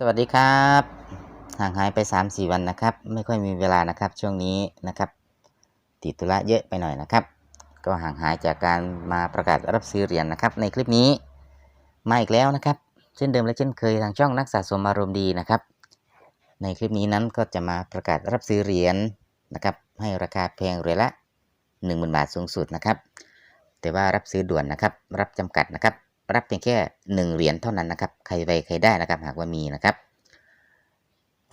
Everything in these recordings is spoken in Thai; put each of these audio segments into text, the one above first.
สวัสดีครับ ห่างหายไป 3-4 วันนะครับ ไม่ค่อยมีเวลานะครับช่วงนี้นะครับติดธุระเยอะไปหน่อยนะครับ ก็ห่างหายจากการมาประกาศรับซื้อเหรียญนะครับ ในคลิปนี้มาอีกแล้วนะครับ เช่นเดิมและเช่นเคยทางช่องนักสะสมอารมณ์ดีนะครับ ในคลิปนี้นั้นก็จะมาประกาศรับซื้อเหรียญนะครับ ให้ราคาแพงเหรียญละ 10,000 บาทสูงสุดนะครับ แต่ว่ารับซื้อด่วนนะครับ รับจำกัดนะครับ รับเพียงแค่ 1 เหรียญเท่านั้นนะครับ ใครไปใครได้นะครับหากว่ามีนะครับ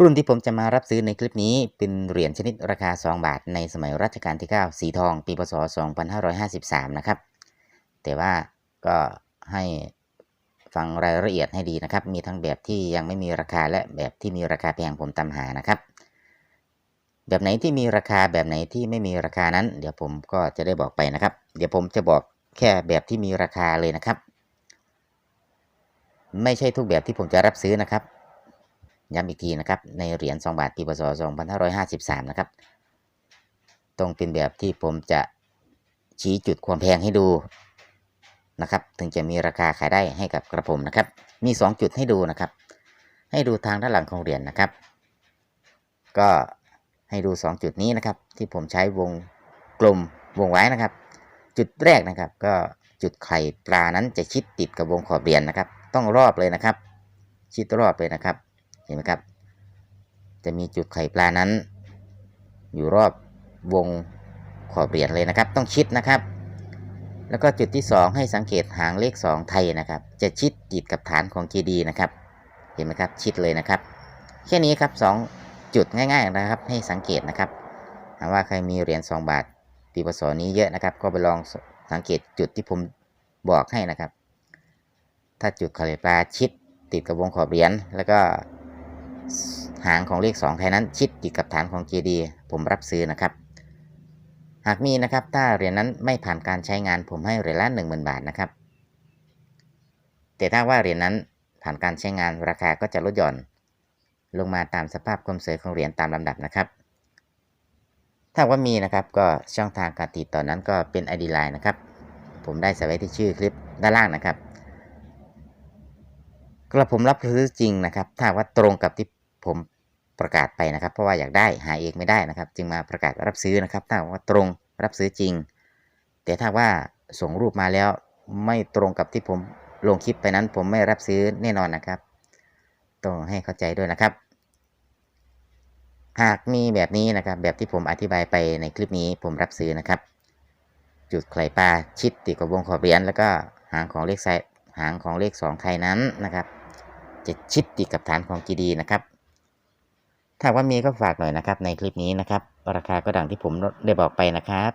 รุ่นที่ผมจะมารับซื้อในคลิปนี้เป็นเหรียญชนิดราคา 2 บาท ในสมัยรัชกาลที่ 9 สีทอง ปีพศ 2553 นะครับ แต่ว่าก็ให้ฟังรายละเอียดให้ดีนะครับ มีทั้งแบบที่ยังไม่มีราคาและแบบที่มีราคาแพงผมตามหานะครับ แบบไหนที่มีราคาแบบไหนที่ไม่มีราคานั้น เดี๋ยวผมก็จะได้บอกไปนะครับ เดี๋ยวผมจะบอกแค่แบบที่มีราคาเลยนะครับ ไม่ใช่ทุกแบบที่ผมจะรับซื้อนะครับ ย้ำอีกทีนะครับ ในเหรียญ2บาทปีพศ2553 นะครับต้องเป็นแบบที่ผมจะชี้จุดความแพงให้ดูนะครับ ถึงจะมีราคาขายได้ให้กับกระผมนะครับ มี 2 จุดให้ดูนะครับ ให้ดูทางด้านหลังของเหรียญนะครับ ก็ให้ดู 2 จุดนี้นะครับ ที่ผมใช้วงกลมวงไว้นะครับ จุดแรกนะครับ ก็จุดไข่ปลานั้นจะชิดติดกับวงขอบเหรียญนะครับ ต้องรอบเลยนะครับ ชิดรอบเลยนะครับ เห็นไหมครับ จะมีจุดไข่ปลานั้น อยู่รอบวงขอบเหรียญเลยนะครับ ต้องชิดนะครับ แล้วก็จุดที่ 2 ให้สังเกตหางเลข 2 ไทยนะครับ จะชิดติดกับฐานของเจดีนะครับ เห็นไหมครับ ชิดเลยนะครับ แค่นี้ครับ 2 จุดง่าย ๆนะครับ ให้สังเกตนะครับหากว่าใครมีเหรียญ2บาทปีพศนี้เยอะนะครับ ก็ไปลองสังเกตจุดที่ผมบอกให้นะครับ ถ้าจุดไข่ปลาชิดติดกับวงขอบเหรียญแล้วก็หางของเลข2ไทยนั้น ชิดติดกับฐานของเจดีผมรับซื้อนะครับ หากมีนะครับถ้าเหรียญนั้นไม่ผ่านการใช้งานผมให้เหรียญละ10,000 บาทนะครับ แต่ถ้าว่าเหรียญนั้นผ่านการใช้งานราคาก็จะลดหย่อน ลงมาตามสภาพความเสวยของเหรียญตามลำดับนะครับถ้าว่ามีนะครับก็ช่องทางการติดต่อนั้นก็เป็น ID Line นะครับ ผมได้ใส่ไว้ที่ชื่อคลิปด้านล่างนะครับ กระผมรับซื้อจริงนะครับ ถ้าว่าตรงกับที่ผมประกาศไปนะครับ เพราะว่าอยากได้หาเองไม่ได้นะครับ จึงมาประกาศรับซื้อนะครับ ถ้าว่าตรงรับซื้อจริง แต่ถ้าว่าส่งรูปมาแล้วไม่ตรงกับที่ผมลงคลิปไปนั้น ผมไม่รับซื้อแน่นอนนะครับ ต้องให้เข้าใจด้วยนะครับ หากมีแบบนี้นะครับ แบบที่ผมอธิบายไปในคลิปนี้ผมรับซื้อนะครับ จุดไข่ปลาชิดติดกับวงขอบเหรียญแล้วก็หางของเลขไซหางของเลข2ไทยนั้นนะครับ จะชิดติดกับฐานของจีดีนะครับ ถ้าว่ามีก็ฝากหน่อยนะครับในคลิปนี้นะครับ ราคาก็ดังที่ผมได้บอกไปนะครับ